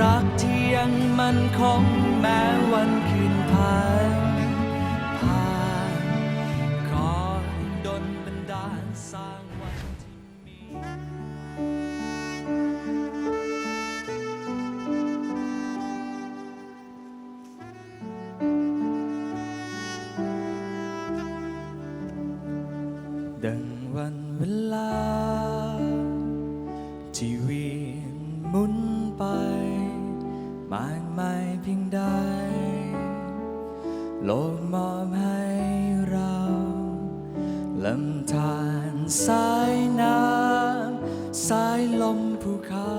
รักที่ยังมันคงแม้วันคืนผ่านผ่านขอให้ดลบันดาลสร้างวันที่มี ดังวันเวลา ที่เวี โลกมอบให้เราลำธารสายน้ำสายลมภูเขา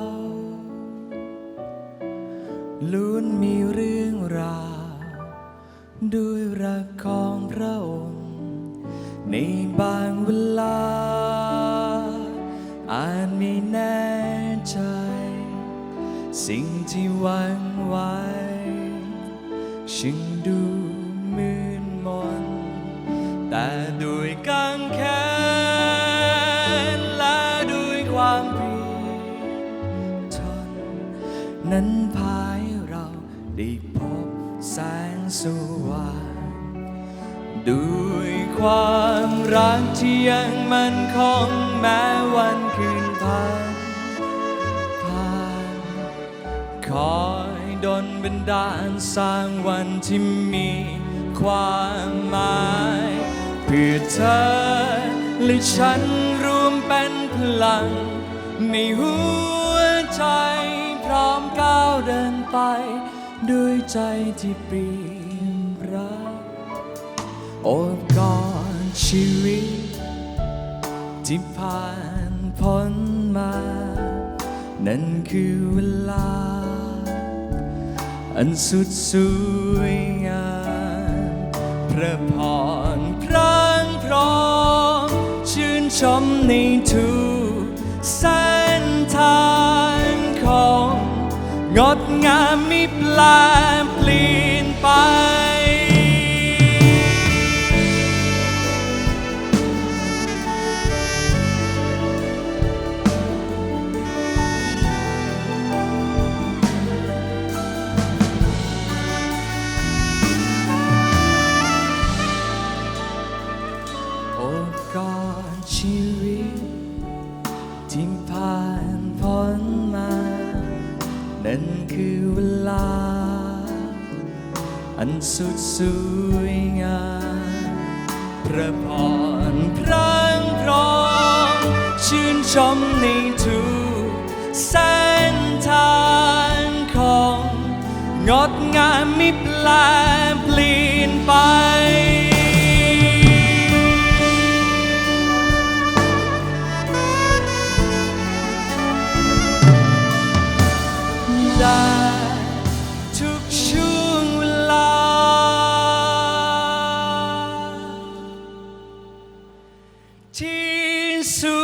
ล้วนมีเรื่องราวด้วยรักของพระองค์ ในบางเวลา อาจไม่แน่ใจ สิ่งที่หวังไว้ช่างดู นั้นพาให้เราได้พบแสงสว่างด้วยความรักที่ยังมันคงแม้วันคืนผ่านผ่านคอยดนบันดาลสร้างวันที่มีความหมายเพื่อเธอและฉันรวมเป็นพลังในหัวใจ เดินไปด้วยใจที่เปลี่ยนรักโอบกอดชีวิต ที่ผ่านพ้นมา นั่นคือเวลา อันสุดสวยงามพระพรพรังพร้อมชื่นชมในทุกเส้นท งดงามไม่แปลเปลี่ยนไป โอกอดชีวิตที่ผ่านพ้นมา นั่นคือเวลา อันสุดสวยงามพระพรพรังพร้อมชื่นชมในทุกเส้นทางของ งดงามไม่แปลเปลี่ยนไป ได้ทุกช่วงเวลา ที่สุด